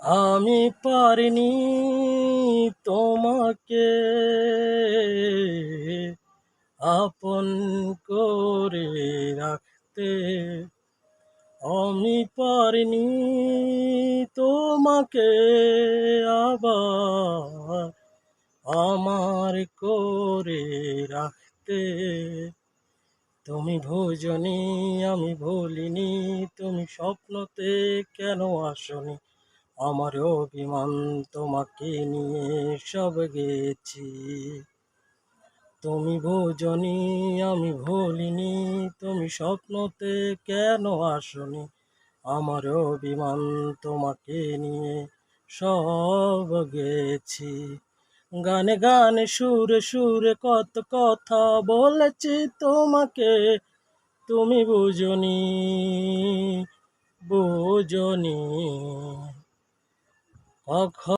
আমি পারিনি তোমাকে। আপন করে রাখতে আমি পারিনি তোমাকে। আবার আমার করে রাখতে তুমি ভোজনি, আমি ভুলিনি, তুমি স্বপ্নতে কেন আসনি? আমার অভিমান তোমাকে নিয়ে সব গেছি। তুমি ভোজনি আমি ভুলিনি, তুমি স্বপ্নতে কেন আসনি? আমার অভিমান তোমাকে নিয়ে সব গেছি। গানে গানে সুরে সুরে কত কথা বলেছি তোমাকে। তুমি বুঝনি বুঝনি। Hug, hug.